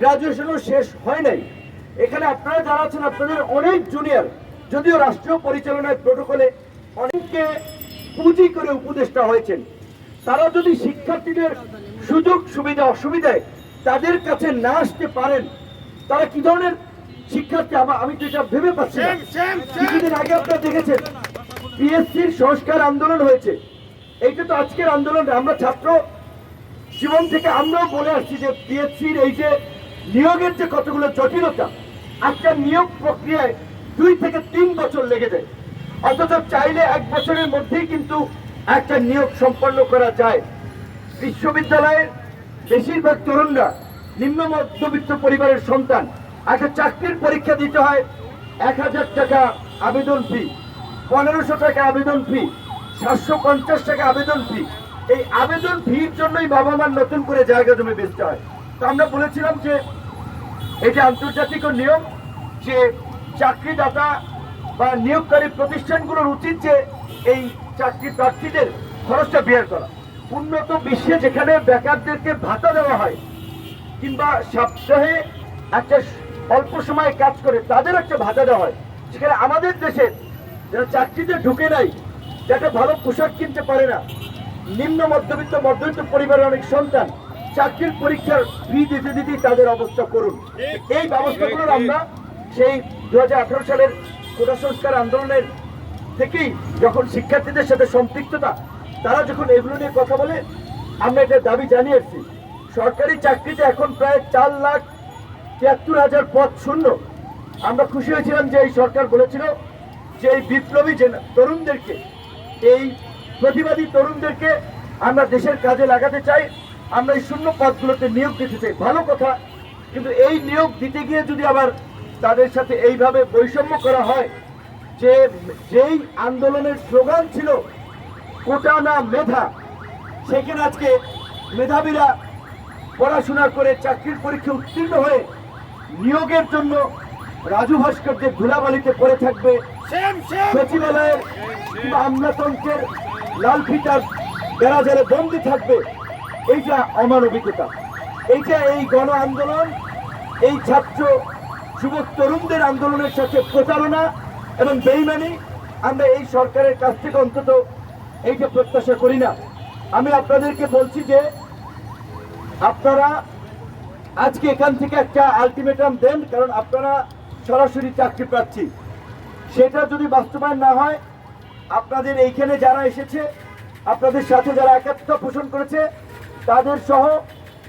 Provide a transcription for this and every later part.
গ্রাজুয়েশনও শেষ হয় নাই। এখানে আপনারা যারা আছেন আপনাদের অনেক জুনিয়র যদিও রাষ্ট্রীয় পরিচালনায় প্রোটোকলে অনেককে পুঁজি করে উপদেষ্টা হয়েছেন। তারা যদি শিক্ষার্থীদের সুযোগ সুবিধা অসুবিধায় তাদের কাছে না আসতে পারেন তারা কি ধরনের শিক্ষার্থী? আমা- আমি তো এটা ভেবে পাচ্ছি কিছুদিন আগে আপনারা দেখেছেন পিএসসির সংস্কার আন্দোলন হয়েছে। এইটা তো আজকের আন্দোলন আমরা ছাত্র জীবন থেকে আমরাও বলে আসছি যে পিএসসির এই যে নিয়োগের যে কতগুলো জটিলতা একটা নিয়োগ প্রক্রিয়ায় দুই থেকে তিন বছর লেগে যায়। অথচ চাইলে এক বছরের মধ্যেই কিন্তু একটা নিয়োগ সম্পন্ন করা যায়। বিশ্ববিদ্যালয়ের বেশিরভাগ তরুণরা নিম্ন মধ্যবিত্ত পরিবারের সন্তান একটা চাকরির পরীক্ষা দিতে হয় এক হাজার টাকা আবেদন ফি পনেরোশো টাকা আবেদন ফি সাতশো পঞ্চাশ টাকা আবেদন ফি এই আবেদন ফির জন্যই বাবা মার নতুন করে জায়গা জমি বেচতে হয়। তো আমরা বলেছিলাম যে এটা আন্তর্জাতিক নিয়ম যে চাকরিদাতা বা নিয়োগকারী প্রতিষ্ঠানগুলোর উচিত যে এই চাকরি প্রার্থীদের খরচটা বের করা। উন্নত বিশ্বে যেখানে বেকারদেরকে ভাতা দেওয়া হয় কিংবা সপ্তাহে একটা অল্প সময় কাজ করে তাদের একটা ভাতা দেওয়া হয়। সেখানে আমাদের দেশে যারা চাকরিতে ঢুকে নাই যাতে ভালো পোশাক কিনতে পারে না, নিম্ন মধ্যবিত্ত মধ্যবিত্ত পরিবারের অনেক সন্তান চাকরির পরীক্ষার ফি দিতে দিতেই তাদের অবস্থা করুন। এই ব্যবস্থাগুলোর আমরা সেই দু হাজার আঠারো সালের কোটা সংস্কার আন্দোলনের থেকেই যখন শিক্ষার্থীদের সাথে সম্পৃক্ততা, তারা যখন এগুলো নিয়ে কথা বলে, আমরা এটা দাবি জানিয়ে এসেছি সরকারি চাকরিতে এখন প্রায় চার লাখ তিয়াত্তর হাজার পদ শূন্য। আমরা খুশি হয়েছিলাম যে এই সরকার বলেছিল যে এই বিপ্লবী যে তরুণদেরকে, এই প্রতিবাদী তরুণদেরকে আমরা দেশের কাজে লাগাতে চাই। আমরা এই শূন্য পদগুলোতে নিয়োগ দিতে চাই। ভালো কথা কিন্তু এই নিয়োগ দিতে গিয়ে যদি আবার তাদের সাথে এইভাবে বৈষম্য করা হয় যে যেই আন্দোলনের স্লোগান ছিল কোটা না মেধা সেখানে আজকে মেধাবীরা পড়াশোনা করে চাকরির পরীক্ষা উত্তীর্ণ হয়ে নিয়োগের জন্য রাজু ভাস্কর্যের ধুলাবালিতে পড়ে থাকবে। সচিবালয়ের কিংবা আমলাতন্ত্রের লাল ফিটার বেড়াজারে বন্দি থাকবে। এইটা অমানবিকতা এইটা এই গণ আন্দোলন, এই ছাত্র যুবক তরুণদের আন্দোলনের সাথে প্রতারণা এবং বেইমানি আমরা এই সরকারের কাছ থেকে অন্তত এইটা প্রত্যাশা করি না। আমি আপনাদেরকে বলছি যে আপনারা আজকে এখান থেকে একটা আলটিমেটাম দেন, কারণ আপনারা সরাসরি চাকরি পাচ্ছি সেটা যদি বাস্তবায়ন না হয়, আপনাদের এইখানে যারা এসেছে, আপনাদের সাথে যারা একাত্মতা পোষণ করেছে তাদের সহ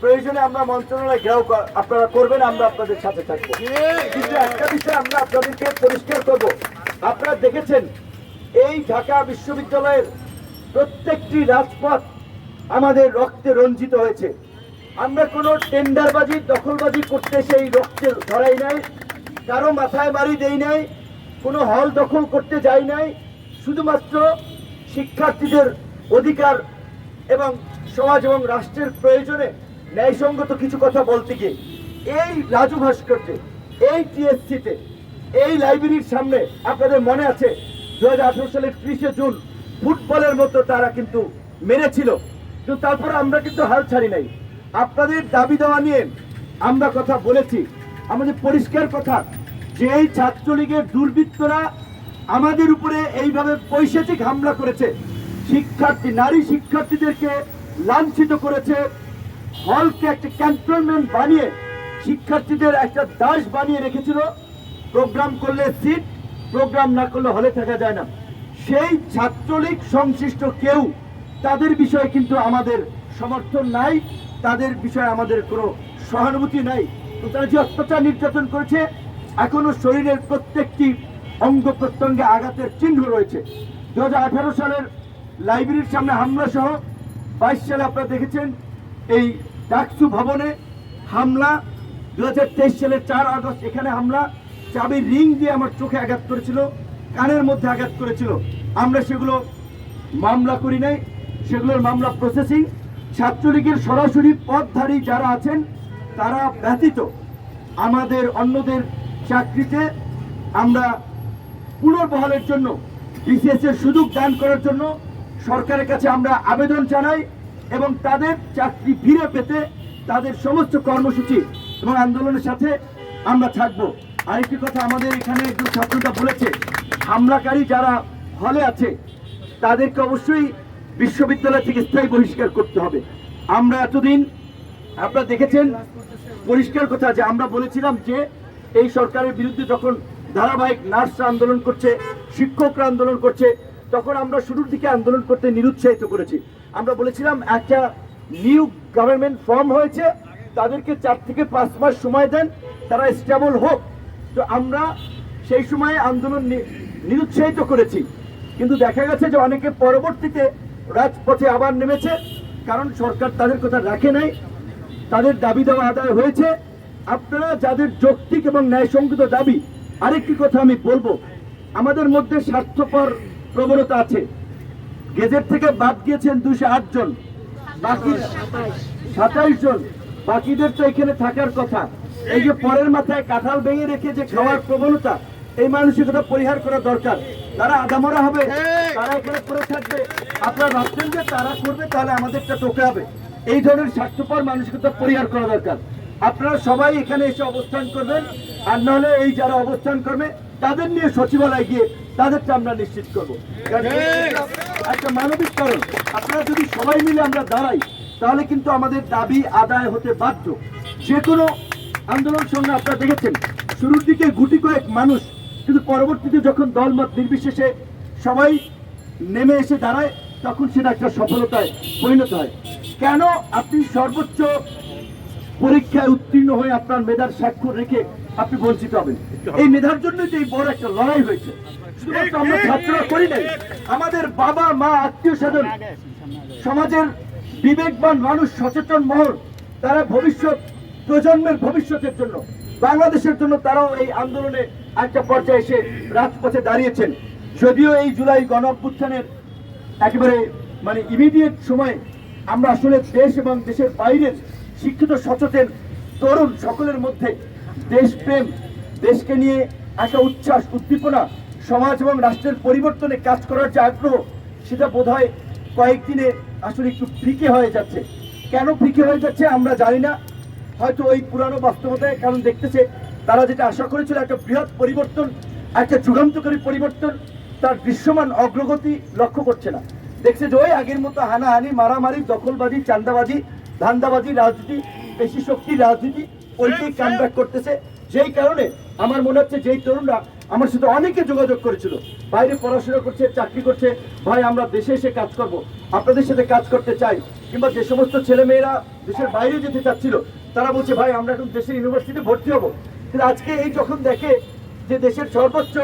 প্রয়োজনে আমরা মন্ত্রণালয় ঘেরাও আপনারা করবেন আমরা আপনাদের সাথে থাকব। কিন্তু একটা বিষয় আমরা আপনাদেরকে পরিষ্কার করব। আপনারা দেখেছেন এই ঢাকা বিশ্ববিদ্যালয়ের প্রত্যেকটি রাজপথ আমাদের রক্তে রঞ্জিত হয়েছে। আমরা কোনো টেন্ডারবাজি দখলবাজি করতে সেই রক্তে ধরাই নাই কারও মাথায় বাড়ি দেই নাই কোনো হল দখল করতে যাই নাই। শুধুমাত্র শিক্ষার্থীদের অধিকার এবং সমাজ এবং রাষ্ট্রের প্রয়োজনে ন্যায়সঙ্গত কিছু কথা বলতে গিয়ে এই রাজু ভাস্কর্যে, এই টিএসসিতে, এই লাইব্রেরির সামনে আপনাদের মনে আছে দুহাজার আঠারো সালের ত্রিশে জুন ফুটবলের মতো তারা কিন্তু মেরেছিল। কিন্তু তারপরে আমরা কিন্তু হাল ছাড়ি নাই। আপনাদের দাবি দেওয়া নিয়ে আমরা কথা বলেছি। আমাদের পরিষ্কার কথা যে এই ছাত্রলীগের দুর্বৃত্তরা আমাদের উপরে এইভাবে পৈশাচিক হামলা করেছে, শিক্ষার্থী, নারী শিক্ষার্থীদেরকে লাঞ্ছিত করেছে। হলকে একটা ক্যান্টনমেন্ট বানিয়ে শিক্ষার্থীদের একটা দাস বানিয়ে রেখেছিল। প্রোগ্রাম করলে সিট, প্রোগ্রাম না করলে হলে থাকা যায় না। সেই ছাত্রলীগ সংশ্লিষ্ট কেউ, তাদের বিষয়ে কিন্তু আমাদের সমর্থন নাই, তাদের বিষয়ে আমাদের কোনো সহানুভূতি নাই। তো তারা যে অত্যাচার নির্যাতন করেছে, এখনও শরীরের প্রত্যেকটি অঙ্গ প্রত্যঙ্গে আঘাতের চিহ্ন রয়েছে। দু হাজার আঠারো সালের লাইব্রেরির সামনে হামলা সহ বাইশ সালে আপনারা দেখেছেন এই ডাকসু ভবনে হামলা। দু হাজার তেইশ সালের চার আগস্ট এখানে হামলা। চাবি রিং দিয়ে আমার চোখে আঘাত করেছিল, কানের মধ্যে আঘাত করেছিল। আমরা সেগুলো মামলা করি নাই, সেগুলোর মামলা প্রসেসিং ছাত্রলীগের সরাসরি পদধারী যারা আছেন, তারা ব্যতীত আমাদের অন্যদের চাকরিতে আমরা পুনর্বহালের জন্য বিসিএস সুযোগ দান করার জন্য সরকারের কাছে আমরা আবেদন জানাই এবং তাদের চাকরি ফিরে পেতে তাদের সমস্ত কর্মসূচি এবং আন্দোলনের সাথে আমরা থাকব। আরেকটি কথা আমাদের এখানে একজন ছাত্রটা বলেছে, হামলাকারী যারা হলে আছে, তাদেরকে অবশ্যই বিশ্ববিদ্যালয় থেকে স্থায়ী বহিষ্কার করতে হবে। আমরা এতদিন আপনারা দেখেছেন, পরিষ্কার কথা যে আমরা বলেছিলাম যে এই সরকারের বিরুদ্ধে যখন ধারাবাহিক নার্সরা আন্দোলন করছে, শিক্ষকরা আন্দোলন করছে তখন আমরা শুরুর দিকে আন্দোলন করতে নিরুৎসাহিত করেছি। আমরা বলেছিলাম, একটা নিউ গভর্নমেন্ট ফর্ম হয়েছে, তাদেরকে চার থেকে পাঁচ মাস সময় দেন, তারা স্টেবল হোক। তো আমরা সেই সময়ে আন্দোলন নিরুৎসাহিত করেছি। কিন্তু দেখা গেছে যে অনেকে পরবর্তীতে রাজপথে আবার নেমেছে, কারণ সরকার তাদের কথা রাখে নাই। তাদের দাবি দেওয়া আদায় হয়েছে। আপনারা যাদের যৌক্তিক এবং ন্যায়সঙ্গত দাবি, আরেকটি কথা আমি বলব। আমাদের মধ্যে স্বার্থপর প্রবণতা আছে। গেজেট থেকে বাদ গিয়েছেন দুশো আট জন। বাকি সাতাইশ জন। বাকিদের তো এখানে থাকার কথা। এই যে পরের মাথায় কাঁঠাল ভেঙে রেখে যে খাওয়ার প্রবণতা, এই মানসিকতা পরিহার করা দরকার। তারা আদামরা হবে, তারা এখানে পড়ে থাকবে। আপনারা ভাবছেন যে তারা করবে, তাহলে আমাদেরটা টোকে হবে। এই ধরনের স্বার্থপর মানসিকতা পরিহার করা দরকার। আপনারা সবাই এখানে এসে অবস্থান করবেন, আর নাহলে এই যারা অবস্থান করবে তাদের নিয়ে সচিবালয় গিয়ে তাদেরটা আমরা নিশ্চিত করব। একটা মানবিক কারণ। আপনারা যদি সবাই মিলে আমরা দাঁড়াই তাহলে কিন্তু আমাদের দাবি আদায় হতে বাধ্য। যে কোনো আন্দোলন সঙ্গে আপনারা দেখেছেন শুরুর দিকে গুটি কয়েক মানুষ কিন্তু পরবর্তীতে যখন দলমত নির্বিশেষে সবাই নেমে এসে দাঁড়ায় তখন সেটা একটা সফলতায় পরিণত হয়। কেন আপনি সর্বোচ্চ পরীক্ষায় উত্তীর্ণ হয়ে আপনার মেধার স্বাক্ষর রেখে আপনি বঞ্চিত হবেন। এই মেধার জন্য যে বড় একটা লড়াই হয়েছে। শুধুমাত্র আমরা ছাত্ররা করি নাই আমাদের বাবা মা আত্মীয় স্বজন সমাজের বিবেকবান মানুষ সচেতন মহল তারা ভবিষ্যৎ প্রজন্মের ভবিষ্যতের জন্য বাংলাদেশের জন্য তারাও এই আন্দোলনে একটা পর্যায়ে এসে রাজপথে দাঁড়িয়েছেন। যদিও এই জুলাই গণ একেবারে মানে ইমিডিয়েট সময় আমরা আসলে দেশ এবং দেশের বাইরের শিক্ষিত, সচেতন তরুণ সকলের মধ্যে দেশপ্রেম, দেশকে নিয়ে একটা উচ্ছ্বাস, উদ্দীপনা, সমাজ এবং রাষ্ট্রের পরিবর্তনে কাজ করার যে আগ্রহ, সেটা বোধ হয় কয়েকদিনে আসলে একটু ফিকে হয়ে যাচ্ছে। কেন ফিকে হয়ে যাচ্ছে আমরা জানি না। হয়তো ওই পুরানো বাস্তবতায় কারণ দেখতেছে, তারা যেটা আশা করেছিল, একটা বৃহৎ পরিবর্তন, একটা যুগান্তকারী পরিবর্তন, তার দৃশ্যমান অগ্রগতি লক্ষ্য করছে না। দেখছে যে ওই আগের মতো হানাহানি, মারামারি, দখলবাজি চান্দাবাজি ধান্দাবাজি রাজনীতি পেশি শক্তির রাজনীতি ওইটাই কামব্যাক করতেছে। যেই কারণে আমার মনে হচ্ছে যেই তরুণরা আমার সাথে অনেকে যোগাযোগ করেছিল। বাইরে পড়াশোনা করছে চাকরি করছে ভাই আমরা দেশে এসে কাজ করব। আপনাদের সাথে কাজ করতে চাই। কিংবা যে সমস্ত ছেলে মেয়েরা দেশের বাইরে যেতে চাচ্ছিল তারা বলছে ভাই আমরা এখন দেশের ইউনিভার্সিটিতে ভর্তি হব। কিন্তু আজকে এই যখন দেখে যে দেশের সর্বোচ্চ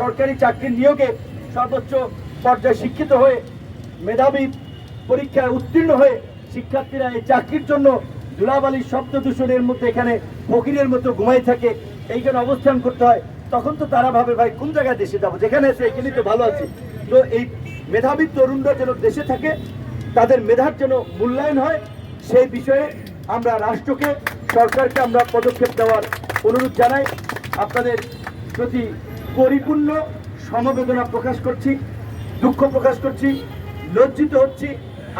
সরকারি চাকরির নিয়োগে সর্বোচ্চ পর্যায়ে শিক্ষিত হয়ে মেধাবী পরীক্ষায় উত্তীর্ণ হয়ে শিক্ষার্থীরা এই চাকরির জন্য ধুলাবালির শব্দ দূষণের মধ্যে এখানে ফকিরের মতো ঘুমাই থাকে এইখানে অবস্থান করতে হয়। তখন তো তারা ভাবে, ভাই, কোন জায়গায় দেশে যাব? যেখানে আছে, এখানেই তো ভালো আছে। তো এই মেধাবী তরুণরা যেন দেশে থাকে, তাদের মেধার যেন মূল্যায়ন হয়, সেই বিষয়ে আমরা রাষ্ট্রকে, সরকারকে আমরা পদক্ষেপ দেওয়ার অনুরোধ জানাই। আপনাদের প্রতি পরিপূর্ণ সমবেদনা প্রকাশ করছি, দুঃখ প্রকাশ করছি, লজ্জিত হচ্ছি।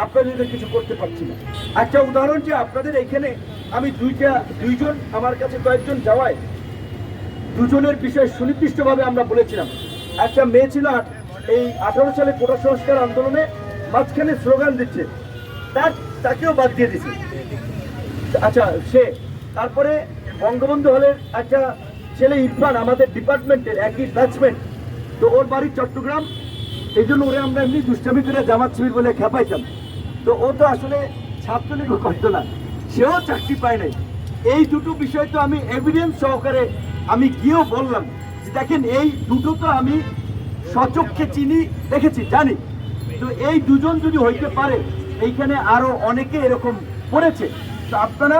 আপনাদের কিছু করতে পারছি না। একটা উদাহরণ যে আপনাদের এখানে আমি দুইটা, দুইজন আমার কাছে কয়েকজন যাওয়ায়, দুজনের বিষয় সুনির্দিষ্টভাবে আমরা বলেছিলাম। একটা মেয়ে ছিল এই আঠারো সালে কোটা সংস্কার আন্দোলনে মাঝখানে স্লোগান দিচ্ছে। তার, তাকেও বাদ দিয়ে দিচ্ছে আচ্ছা সে, তারপরে বঙ্গবন্ধু হলের একটা ছেলে ইরফান, আমাদের ডিপার্টমেন্টের একই ব্যাচমেন্ট তো ওর বাড়ি চট্টগ্রাম, এই জন্য ওরে আমরা এমনি দুষ্টামি করে জামাত শিবির বলে খেপাইতাম। তো ও তো আসলে ছাত্রলীগও করতো না সেও চাকরি পায় নাই। এই দুটো বিষয় তো আমি এভিডেন্স সহকারে আমি গিয়েও বললাম যে দেখেন, এই দুটো তো আমি সচক্ষে চিনি, দেখেছি, জানি। তো এই দুজন যদি হইতে পারে, এইখানে আরও অনেকে এরকম পড়েছে তো আপনারা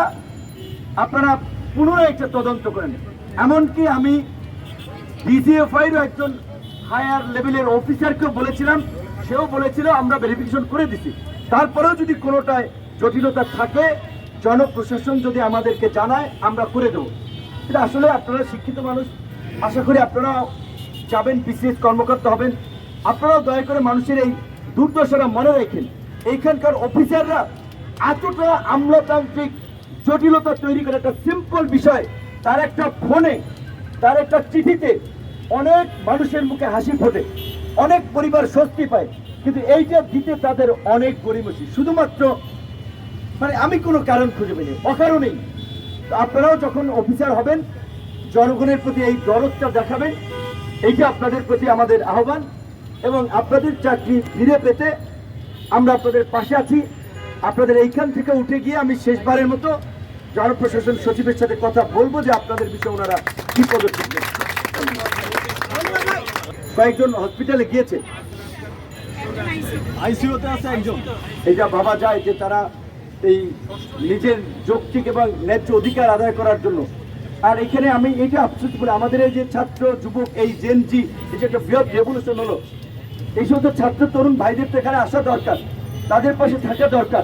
আপনারা পুনরায় একটা তদন্ত করেন। এমনকি আমি ডিজিএফআইরও একজন হায়ার লেভেলের অফিসারকেও বলেছিলাম সেও বলেছিল, আমরা ভেরিফিকেশন করে দিছি। তারপরেও যদি কোনোটায় জটিলতা থাকে, জনপ্রশাসন যদি আমাদেরকে জানায়, আমরা করে দেবো। এটা আসলে আপনারা শিক্ষিত মানুষ, আশা করি আপনারা যাবেন, বিসিএস কর্মকর্তা হবেন। আপনারাও দয়া করে মানুষের এই দুর্দশাটা মনে রাখেন। এইখানকার অফিসাররা এতটা আমলাতান্ত্রিক জটিলতা তৈরি করে, একটা সিম্পল বিষয়, তার একটা ফোনে, তার একটা চিঠিতে অনেক মানুষের মুখে হাসি ফোটে। অনেক পরিবার স্বস্তি পায়, কিন্তু এইটা দিতে তাদের অনেক গরিমসি শুধুমাত্র মানে আমি কোনো কারণ খুঁজে পাইনি, অকারণেই। আপনারাও যখন অফিসার হবেন, জনগণের প্রতি এই দরদটা দেখাবেন, এইটা আপনাদের প্রতি আমাদের আহ্বান, এবং আপনাদের চাকরি ফিরে পেতে আমরা আপনাদের পাশে আছি। আপনাদের এইখান থেকে উঠে গিয়ে আমি শেষবারের মতো জনপ্রশাসন সচিবের সাথে কথা বলব যে আপনাদের বিষয়ে ওনারা কি পদক্ষেপ। কয়েকজন হসপিটালে গিয়েছে। আইসিইউতে আছে একজন। এটা ভাবা যায় যে তারা এই নিজের যৌক্তিক এবং ন্যায্য অধিকার আদায় করার জন্য। আর এখানে আমি এটা আফসোস করি, আমাদের এই যে ছাত্র, যুবক, এই জেন জি এই যে একটা বৃহৎ রেভলিউশন হলো, এই সমস্ত ছাত্র, তরুণ ভাইদের তো এখানে আসা দরকার, তাদের পাশে থাকা দরকার।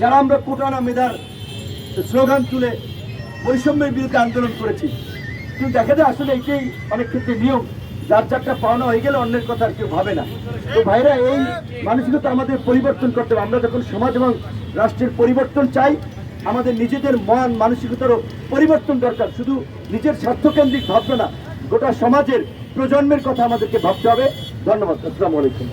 যারা আমরা কোটানা মেধার স্লোগান তুলে বৈষম্যের বিরুদ্ধে আন্দোলন করেছি। কিন্তু দেখা যায় আসলে এইটাই অনেক ক্ষেত্রে নিয়ম। যার যারটা পাওনা হয়ে গেলে অন্যের কথা আর কেউ ভাবে না। তো ভাইরা, এই মানসিকতা আমাদের পরিবর্তন করতে হবে। আমরা যখন সমাজ এবং রাষ্ট্রের পরিবর্তন চাই, আমাদের নিজেদের মন, মানসিকতারও পরিবর্তন দরকার। শুধু নিজের স্বার্থকেন্দ্রিক ভাবনা না, গোটা সমাজের প্রজন্মের কথা আমাদেরকে ভাবতে হবে। ধন্যবাদ। আসসালামু আলাইকুম।